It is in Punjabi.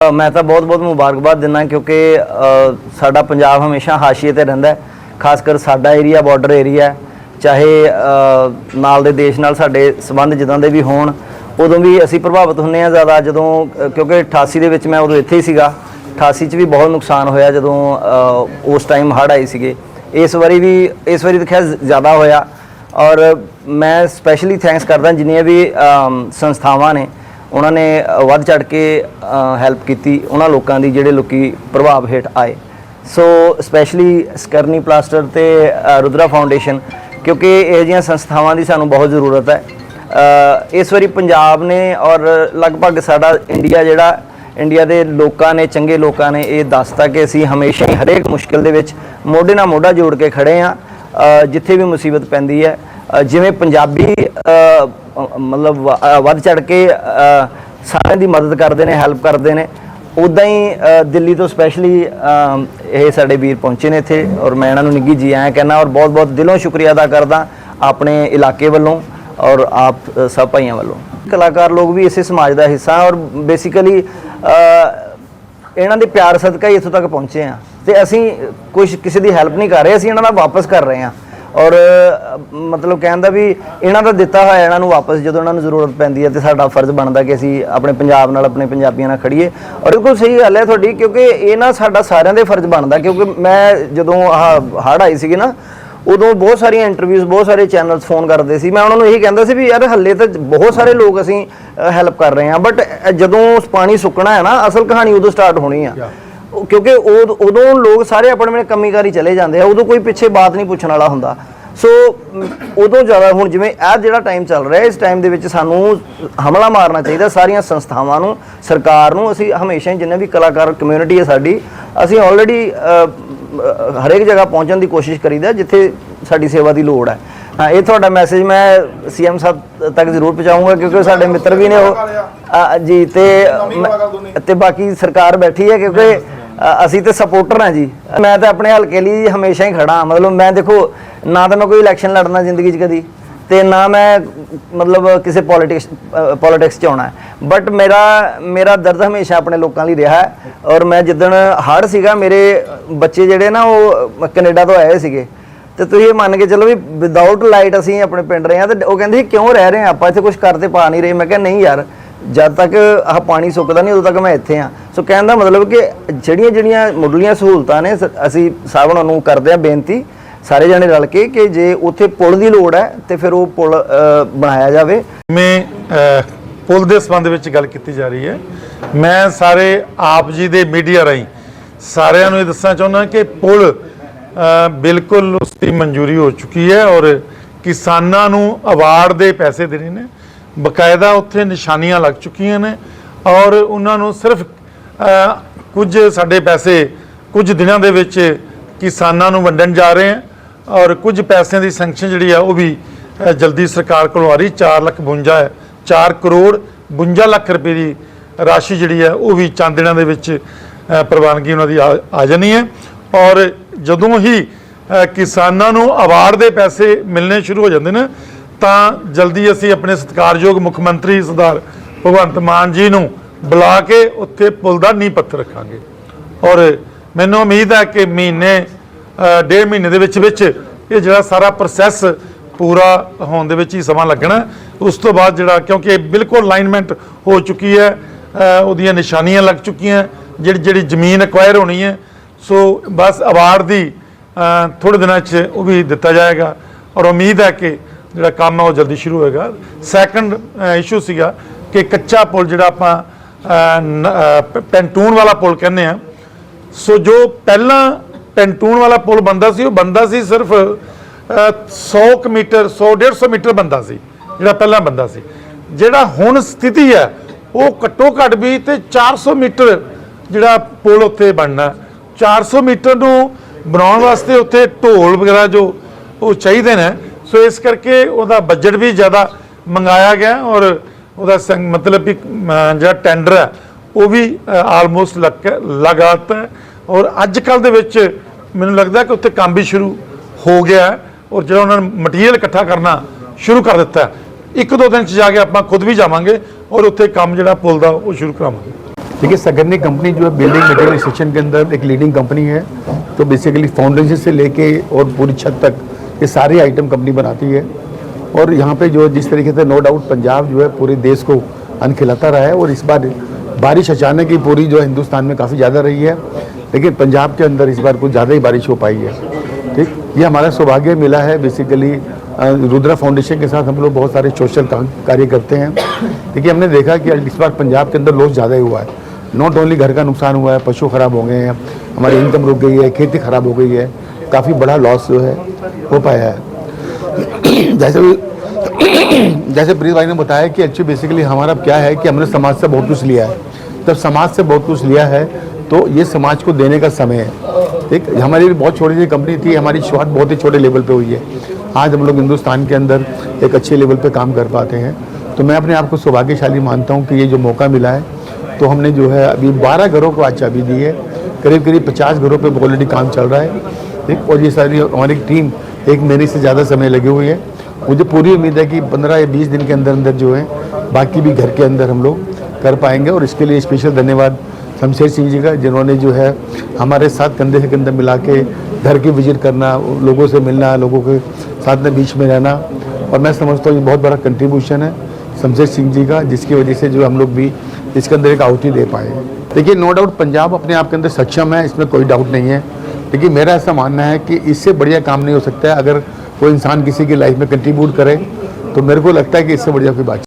ਮੈਂ ਤਾਂ ਬਹੁਤ-ਬਹੁਤ ਮੁਬਾਰਕਬਾਦ ਦਿੰਦਾ ਕਿਉਂਕਿ ਸਾਡਾ ਪੰਜਾਬ ਹਮੇਸ਼ਾ ਹਾਸ਼ੀਏ ਤੇ ਰਹਿੰਦਾ ਖਾਸ ਕਰ ਸਾਡਾ ਏਰੀਆ ਬਾਰਡਰ ਏਰੀਆ ਚਾਹੇ ਨਾਲ ਦੇ ਦੇਸ਼ ਨਾਲ ਸਾਡੇ ਸਬੰਧ ਜਿੱਦਾਂ ਦੇ ਵੀ ਹੋਣ, ਉਦੋਂ ਵੀ ਅਸੀਂ ਪ੍ਰਭਾਵਿਤ ਹੁੰਨੇ ਆ ਜ਼ਿਆਦਾ। ਜਦੋਂ ਕਿਉਂਕਿ 88 ਦੇ ਵਿੱਚ ਮੈਂ ਉਦੋਂ ਇੱਥੇ ਹੀ ਸੀਗਾ 88 ਚ ਵੀ ਬਹੁਤ ਨੁਕਸਾਨ ਹੋਇਆ ਜਦੋਂ ਉਸ ਟਾਈਮ ਹੜ੍ਹ ਆਏ ਸੀਗੇ। ਇਸ ਵਾਰੀ ਵੀ, ਇਸ ਵਾਰੀ ਤਾਂ ਖੈਰ ਜ਼ਿਆਦਾ ਹੋਇਆ। ਔਰ ਮੈਂ ਸਪੈਸ਼ਲੀ ਥੈਂਕਸ ਕਰਦਾ ਜਿੰਨੀਆਂ ਵੀ ਸੰਸਥਾਵਾਂ ਨੇ ਉਹਨਾਂ ਨੇ ਵੱਧ ਚੜ ਕੇ ਹੈਲਪ ਕੀਤੀ ਉਹਨਾਂ ਲੋਕਾਂ ਦੀ ਜਿਹੜੇ ਲੋਕੀ ਪ੍ਰਭਾਵ ਹੇਠ ਆਏ। ਸੋ ਸਪੈਸ਼ਲੀ ਸਕਰਨੀ ਪਲਾਸਟਰ ਤੇ ਰੁਦਰਾ ਫਾਊਂਡੇਸ਼ਨ ਕਿਉਂਕਿ ਇਹ ਜਿਹੀਆਂ ਸੰਸਥਾਵਾਂ ਦੀ ਸਾਨੂੰ ਬਹੁਤ ਜ਼ਰੂਰਤ ਹੈ। ਇਸ ਵਾਰੀ ਪੰਜਾਬ ਨੇ ਔਰ ਲਗਭਗ ਸਾਡਾ ਇੰਡੀਆ ਜਿਹੜਾ ਇੰਡੀਆ ਦੇ ਲੋਕਾਂ ਨੇ, ਚੰਗੇ ਲੋਕਾਂ ਨੇ ਇਹ ਦੱਸਤਾ ਕਿ ਅਸੀਂ ਹਮੇਸ਼ਾ ਹੀ ਹਰੇਕ ਮੁਸ਼ਕਿਲ ਦੇ ਵਿੱਚ ਮੋਢੇ ਨਾਲ ਮੋਢਾ ਜੋੜ ਕੇ ਖੜੇ ਆ ਜਿੱਥੇ ਵੀ ਮੁਸੀਬਤ ਪੈਂਦੀ ਹੈ ਜਿਵੇਂ ਪੰਜਾਬੀ ਮਤਲਬ ਵ- ਵੱਧ ਚੜ ਕੇ ਸਾਰਿਆਂ ਦੀ ਮਦਦ ਕਰਦੇ ਨੇ ਹੈਲਪ ਕਰਦੇ ਨੇ। ਉਦਾਂ ਹੀ ਦਿੱਲੀ ਤੋਂ ਸਪੈਸ਼ਲੀ ਇਹ ਸਾਡੇ ਵੀਰ ਪਹੁੰਚੇ ਨੇ ਇੱਥੇ ਔਰ ਮੈਂ ਇਹਨਾਂ ਨੂੰ ਨਿੱਘੀ ਜੀ ਆਇਆਂ ਕਹਿੰਦਾ ਔਰ ਬਹੁਤ ਬਹੁਤ ਦਿਲੋਂ ਸ਼ੁਕਰੀਆ ਅਦਾ ਕਰਦਾ ਆਪਣੇ ਇਲਾਕੇ ਵੱਲੋਂ ਔਰ ਆਪ ਸਭ ਭਾਈਆਂ ਵੱਲੋਂ। ਕਲਾਕਾਰ ਲੋਕ ਵੀ ਇਸੇ ਸਮਾਜ ਦਾ ਹਿੱਸਾ ਔਰ ਬੇਸਿਕਲੀ ਇਹਨਾਂ ਦੇ ਪਿਆਰ ਸਦਕਾ ਹੀ ਇੱਥੋਂ ਤੱਕ ਪਹੁੰਚੇ ਆ ਤੇ ਅਸੀਂ ਕੁਝ ਕਿਸੇ ਦੀ ਹੈਲਪ ਨਹੀਂ ਕਰ ਰਹੇ, ਅਸੀਂ ਇਹਨਾਂ ਦਾ ਵਾਪਸ ਕਰ ਰਹੇ ਆ ਔਰ ਮਤਲਬ ਕਹਿਣ ਦਾ ਵੀ ਇਹਨਾਂ ਦਾ ਦਿੱਤਾ ਹੋਇਆ ਇਹਨਾਂ ਨੂੰ ਵਾਪਸ ਜਦੋਂ ਇਹਨਾਂ ਨੂੰ ਜ਼ਰੂਰਤ ਪੈਂਦੀ ਹੈ ਤੇ ਸਾਡਾ ਫਰਜ਼ ਬਣਦਾ ਕਿ ਅਸੀਂ ਆਪਣੇ ਪੰਜਾਬ ਨਾਲ ਆਪਣੇ ਪੰਜਾਬੀਆਂ ਨਾਲ ਖੜੀਏ ਔਰ ਬਿਲਕੁਲ ਸਹੀ ਗੱਲ ਹੈ ਤੁਹਾਡੀ, ਕਿਉਂਕਿ ਇਹ ਨਾ ਸਾਡਾ ਸਾਰਿਆਂ ਦੇ ਫਰਜ਼ ਬਣਦਾ, ਕਿਉਂਕਿ ਮੈਂ ਜਦੋਂ ਆਹ ਹੜ੍ਹ ਆਈ ਸੀਗੀ ਨਾ, ਉਦੋਂ ਬਹੁਤ ਸਾਰੀਆਂ ਇੰਟਰਵਿਊਜ਼ ਬਹੁਤ ਸਾਰੇ ਚੈਨਲਸ ਫੋਨ ਕਰਦੇ ਸੀ। ਮੈਂ ਉਹਨਾਂ ਨੂੰ ਇਹੀ ਕਹਿੰਦਾ ਸੀ ਵੀ ਯਾਰ ਹੱਲੇ ਤਾਂ ਬਹੁਤ ਸਾਰੇ ਲੋਕ ਅਸੀਂ ਹੈਲਪ ਕਰ ਰਹੇ ਹਾਂ ਬਟ ਜਦੋਂ ਪਾਣੀ ਸੁੱਕਣਾ ਹੈ ਨਾ, ਅਸਲ ਕਹਾਣੀ ਉਦੋਂ ਸਟਾਰਟ ਹੋਣੀ ਆ। ਕਿਉਂਕਿ ਉਦ- ਉਦੋਂ ਲੋਕ ਸਾਰੇ ਆਪਣੇ ਆਪਣੇ ਕੰਮੀਕਾਰੀ ਚਲੇ ਜਾਂਦੇ ਆ ਉਦੋਂ ਕੋਈ ਪਿੱਛੇ ਬਾਤ ਨਹੀਂ ਪੁੱਛਣ ਵਾਲਾ ਹੁੰਦਾ। ਸੋ ਉਦੋਂ ਜ਼ਿਆਦਾ ਹੁਣ ਜਿਵੇਂ ਇਹ ਜਿਹੜਾ ਟਾਈਮ ਚੱਲ ਰਿਹਾ ਇਸ ਟਾਈਮ ਦੇ ਵਿੱਚ ਸਾਨੂੰ ਹਮਲਾ ਮਾਰਨਾ ਚਾਹੀਦਾ ਸਾਰੀਆਂ ਸੰਸਥਾਵਾਂ ਨੂੰ ਸਰਕਾਰ ਨੂੰ। ਅਸੀਂ ਹਮੇਸ਼ਾ ਹੀ ਜਿੰਨੇ ਵੀ ਕਲਾਕਾਰ ਕਮਿਊਨਿਟੀ ਹੈ ਸਾਡੀ ਅਸੀਂ ਆਲਰੇਡੀ ਹਰੇਕ ਜਗ੍ਹਾ ਪਹੁੰਚਣ ਦੀ ਕੋਸ਼ਿਸ਼ ਕਰੀਦਾ ਜਿੱਥੇ ਸਾਡੀ ਸੇਵਾ ਦੀ ਲੋੜ ਹੈ। ਹਾਂ ਇਹ ਤੁਹਾਡਾ ਮੈਸੇਜ ਮੈਂ ਸੀਐਮ ਸਾਹਿਬ ਤੱਕ ਜ਼ਰੂਰ ਪਹੁੰਚਾਊਂਗਾ ਕਿਉਂਕਿ ਸਾਡੇ ਮਿੱਤਰ ਵੀ ਨੇ ਉਹ। ਜੀ ਤੇ ਤੇ ਬਾਕੀ ਸਰਕਾਰ ਬੈਠੀ ਹੈ ਕਿਉਂਕਿ ਅਸੀਂ ਤੇ ਸਪੋਰਟਰ ਹਾਂ ਜੀ। ਮੈਂ ਤਾਂ ਆਪਣੇ ਹਲਕੇ ਲਈ ਹਮੇਸ਼ਾ ਹੀ ਖੜਾ ਹਾਂ। ਮਤਲਬ ਮੈਂ ਦੇਖੋ, ਨਾ ਤਾਂ ਮੈਂ ਕੋਈ ਇਲੈਕਸ਼ਨ ਲੜਨਾ ਜ਼ਿੰਦਗੀ 'ਚ ਕਦੀ ਤੇ ਨਾ ਮੈਂ ਮਤਲਬ ਕਿਸੇ ਪੋਲਿਟਿਕਸ ਪੋਲਿਟਿਕਸ 'ਚ ਆਉਣਾ। ਬਟ ਮੇਰਾ ਮੇਰਾ ਦਰਦ ਹਮੇਸ਼ਾ ਆਪਣੇ ਲੋਕਾਂ ਲਈ ਰਿਹਾ ਹੈ। ਔਰ ਮੈਂ ਜਿੱਦਣ ਹੜ ਸੀਗਾ, ਮੇਰੇ ਬੱਚੇ ਜਿਹੜੇ ਨਾ, ਉਹ ਕੈਨੇਡਾ ਤੋਂ ਆਏ ਸੀਗੇ। ਤੇ ਤੁਸੀਂ ਇਹ ਮੰਨ ਕੇ ਚੱਲੋ ਵੀ ਵਿਦਆਊਟ ਲਾਈਟ ਅਸੀਂ ਆਪਣੇ ਪਿੰਡ ਰਹੇ ਆ ਤੇ ਉਹ ਕਹਿੰਦੇ ਸੀ, ਕਿਉਂ ਰਹਿ ਰਹੇ ਆ ਆਪਾਂ ਇੱਥੇ ਕੁਝ ਕਰਦੇ ਪਾ ਨਹੀਂ ਰਹੇ। ਮੈਂ ਕਿਹਾ, ਨਹੀਂ ਯਾਰ ਜਦ ਤੱਕ ਆਹ ਪਾਣੀ ਸੁੱਕਦਾ ਨਹੀਂ ਉਦੋਂ ਤੱਕ ਮੈਂ ਇੱਥੇ ਆ ਸੋ ਕਹਿਣ ਦਾ ਮਤਲਬ ਕਿ ਜਿਹੜੀਆਂ ਜਿਹੜੀਆਂ ਮੁੱਢਲੀਆਂ ਸਹੂਲਤਾਂ ਨੇ ਸ- ਅਸੀਂ ਸਾਰਿਆਂ ਨੂੰ ਕਰਦੇ ਆ ਬੇਨਤੀ ਸਾਰੇ ਜਣੇ ਰਲ ਕੇ ਕਿ ਜੇ ਉੱਥੇ ਪੁਲ ਦੀ ਲੋੜ ਹੈ ਤੇ ਫਿਰ ਉਹ ਪੁਲ ਅ, ਬਣਾਇਆ ਜਾਵੇ। ਮੈਂ ਅਹ, ਪੁਲ ਦੇ ਸੰਬੰਧ ਵਿੱਚ ਗੱਲ ਕੀਤੀ ਜਾ ਰਹੀ ਹੈ। ਮੈਂ ਸਾਰੇ ਆਪ ਜੀ ਦੇ ਮੀਡੀਆ ਰਾਹੀਂ ਸਾਰਿਆਂ ਨੂੰ ਇਹ ਦੱਸਣਾ ਚਾਹੁੰਦਾ ਕਿ ਪੁਲ ਅਹ, ਬਿਲਕੁਲ ਉਸ ਦੀ ਮਨਜ਼ੂਰੀ ਹੋ ਚੁੱਕੀ ਹੈ ਔਰ ਕਿਸਾਨਾਂ ਨੂੰ ਅਵਾਰਡ ਦੇ ਪੈਸੇ ਦੇਣੇ ਨੇ। ਬਕਾਇਦਾ ਉੱਥੇ ਨਿਸ਼ਾਨੀਆਂ ਲੱਗ ਚੁੱਕੀਆਂ ਨੇ ਔਰ ਉਹਨਾਂ ਨੂੰ ਸਿਰਫ ਕੁਝ ਸਾਡੇ ਪੈਸੇ ਕੁਝ ਦਿਨਾਂ ਦੇ ਵਿੱਚ ਕਿਸਾਨਾਂ ਨੂੰ ਵੰਡਣ ਜਾ ਰਹੇ ਹਨ ਔਰ ਕੁਝ ਪੈਸਿਆਂ ਦੀ ਸੈਂਕਸ਼ਨ ਜਿਹੜੀ ਆ ਉਹ ਵੀ ਜਲਦੀ ਸਰਕਾਰ ਕੋਲੋਂ ਆ ਰਹੀ। 4 ਲੱਖ 52 ਹੈ 4 ਕਰੋੜ 52 ਲੱਖ ਰੁਪਏ ਦੀ ਰਾਸ਼ੀ ਜਿਹੜੀ ਹੈ ਉਹ ਵੀ ਚੰਦ ਦਿਨਾਂ ਦੇ ਵਿੱਚ ਪ੍ਰਵਾਨਗੀ ਉਹਨਾਂ ਦੀ ਆ ਆ ਜਾਣੀ ਹੈ। ਔਰ ਜਦੋਂ ਹੀ ਕਿਸਾਨਾਂ ਨੂੰ ਅਵਾਰਡ ਦੇ ਪੈਸੇ ਮਿਲਣੇ ਸ਼ੁਰੂ ਹੋ ਜਾਂਦੇ ਨੇ ਤਾਂ ਜਲਦੀ ਅਸੀਂ ਆਪਣੇ ਸਤਿਕਾਰਯੋਗ ਮੁੱਖ ਮੰਤਰੀ ਸਰਦਾਰ ਭਗਵੰਤ ਮਾਨ ਜੀ ਨੂੰ ਬੁਲਾ ਕੇ ਉੱਥੇ ਪੁਲ ਦਾ ਨੀਂਹ ਪੱਥਰ ਰੱਖਾਂਗੇ। ਔਰ ਮੈਨੂੰ ਉਮੀਦ ਹੈ ਕਿ ਮਹੀਨੇ ਡੇਢ ਮਹੀਨੇ ਦੇ ਵਿੱਚ ਵਿੱਚ ਇਹ ਜਿਹੜਾ ਸਾਰਾ ਪ੍ਰੋਸੈਸ ਪੂਰਾ ਹੋਣ ਦੇ ਵਿੱਚ ਹੀ ਸਮਾਂ ਲੱਗਣਾ ਉਸ ਤੋਂ ਬਾਅਦ ਜਿਹੜਾ, ਕਿਉਂਕਿ ਇਹ ਬਿਲਕੁਲ ਅਲਾਈਨਮੈਂਟ ਹੋ ਚੁੱਕੀ ਹੈ ਉਹਦੀਆਂ ਨਿਸ਼ਾਨੀਆਂ ਲੱਗ ਚੁੱਕੀਆਂ ਜਿਹੜੀ ਜਿਹੜੀ ਜ਼ਮੀਨ ਐਕਵਾਇਰ ਹੋਣੀ ਹੈ। ਸੋ ਬਸ ਅਵਾਰਡ ਦੀ ਥੋੜੇ ਦਿਨਾਂ 'ਚ ਉਹ ਵੀ ਦਿੱਤਾ ਜਾਏਗਾ। ਔਰ ਉਮੀਦ ਹੈ ਕਿ ਜਿਹੜਾ ਕੰਮ ਹੈ ਉਹ ਜਲਦੀ ਸ਼ੁਰੂ ਹੋਏਗਾ। ਸੈਕੰਡ ਇਸ਼ੂ ਸੀਗਾ ਕਿ ਕੱਚਾ ਪੁਲ ਜਿਹੜਾ ਆਪਾਂ ਪੈਂਟੂਨ ਵਾਲਾ ਪੁਲ ਕਹਿੰਦੇ ਆ। ਸੋ ਜੋ ਪਹਿਲਾਂ ਪੈਂਟੂਨ ਵਾਲਾ ਪੁਲ ਬੰਦਾ ਸੀ ਉਹ ਬੰਦਾ ਸੀ ਸਿਰਫ ਅ, 100 ਕੁ ਮੀਟਰ 100 150 ਮੀਟਰ ਬੰਦਾ ਸੀ ਜਿਹੜਾ ਪਹਿਲਾਂ ਬੰਦਾ ਸੀ। ਜਿਹੜਾ ਹੁਣ ਸਥਿਤੀ ਹੈ ਉਹ ਘੱਟੋ ਘੱਟ ਵੀ ਤੇ 400 ਮੀਟਰ ਜਿਹੜਾ ਪੁਲ ਉੱਥੇ ਬਣਨਾ। 400 ਮੀਟਰ ਨੂੰ ਬਣਾਉਣ ਵਾਸਤੇ ਉੱਥੇ ਢੋਲ ਵਗੈਰਾ ਜੋ ਉਹ ਚਾਹੀਦੇ ਨੇ। ਸੋ ਇਸ ਕਰਕੇ ਉਹਦਾ ਬਜਟ ਵੀ ਜ਼ਿਆਦਾ ਮੰਗਾਇਆ ਗਿਆ ਔਰ ਉਹਦਾ ਸੰਗ- ਮਤਲਬ ਵੀ ਅਮ, ਜਿਹੜਾ ਟੈਂਡਰ ਹੈ ਉਹ ਵੀ ਆਲਮੋਸਟ ਲਗਾਤਾ ਹੈ ਔਰ ਅੱਜ ਕੱਲ ਦੇ ਵਿੱਚ ਮੈਨੂੰ ਲੱਗਦਾ ਕਿ ਉੱਥੇ ਕੰਮ ਵੀ ਸ਼ੁਰੂ ਹੋ ਗਿਆ ਹੈ ਔਰ ਜਿਹੜਾ ਉਹਨਾਂ ਨੇ ਮਟੀਰੀਅਲ ਇਕੱਠਾ ਕਰਨਾ ਸ਼ੁਰੂ ਕਰ ਦਿੱਤਾ ਹੈ। ਇੱਕ ਦੋ ਦਿਨ ਚ ਜਾ ਕੇ ਆਪਾਂ ਖੁਦ ਵੀ ਜਾਵਾਂਗੇ ਔਰ ਉੱਥੇ ਕੰਮ ਜਿਹੜਾ ਪੁਲ ਦਾ ਉਹ ਸ਼ੁਰੂ ਕਰਾਵਾਂਗੇ देखिए सगरनी कंपनी जो है बिल्डिंग मटेरियल सेक्शन के अंदर एक लीडिंग कंपनी है तो बेसिकली फाउंडेशन से लेके और पूरी छत तक ये सारे आइटम कंपनी बनाती है। और यहाँ पे जो जिस तरीके से नो डाउट पंजाब जो है पूरे देश को अन्न खिलाता रहा है और इस बार बारिश अचानक ही पूरी जो है हिंदुस्तान में काफ़ी ज़्यादा रही है। लेकिन पंजाब के अंदर इस बार कुछ ज़्यादा ही बारिश हो पाई है। ठीक? ये हमारा सौभाग्य मिला है। बेसिकली रुद्रा फाउंडेशन के साथ हम लोग बहुत सारे सोशल कार्य करते हैं। देखिए, हमने देखा कि इस बार पंजाब के अंदर लॉस ज़्यादा ही हुआ है। नॉट ओनली घर का नुकसान हुआ है, पशु खराब हो गए हैं, हमारी इनकम रुक गई है, खेती खराब हो गई है। काफ़ी बड़ा लॉस जो है, हो पाया है। जैसे जैसे प्रीत भाई ने बताया कि एक्चुअली बेसिकली हमारा क्या है कि हमने समाज से बहुत कुछ लिया है। जब समाज से बहुत कुछ लिया है तो ये समाज को देने का समय है। ठीक हमारी भी बहुत छोटी सी कंपनी थी, हमारी शुरुआत बहुत ही छोटे लेवल पे हुई है। आज हम लोग हिंदुस्तान के अंदर एक अच्छे लेवल पे काम कर पाते हैं। तो मैं अपने आप को सौभाग्यशाली मानता हूँ कि ये जो मौका मिला है तो हमने जो है अभी 12 घरों को आज चाबी दी है। करीब करीब 50 घरों पे ऑलरेडी काम चल रहा है। ठीक और ये सारी हमारी टीम एक महीने से ज़्यादा समय लगी हुई है। मुझे पूरी उम्मीद है कि 15 या 20 दिन के अंदर अंदर जो है, बाकी भी घर के अंदर हम लोग कर पाएँगे। और इसके लिए स्पेशल धन्यवाद शमशेर सिंह जी का, जिन्होंने जो है हमारे साथ कंधे से कंधे मिला के घर की विज़िट करना, लोगों से मिलना, लोगों के साथ में बीच में रहना। और मैं समझता हूँ ये बहुत बड़ा कंट्रीब्यूशन है शमशेर सिंह जी का, जिसकी वजह से जो हम लोग भी इसके अंदर एक आहुति दे पाए। देखिए नो डाउट पंजाब अपने आप के अंदर सक्षम है, इसमें कोई डाउट नहीं है। लेकिन मेरा ऐसा मानना है कि इससे बढ़िया काम नहीं हो सकता है अगर कोई इंसान किसी की लाइफ में कंट्रीब्यूट करे तो मेरे को लगता है कि इससे बढ़िया कोई बात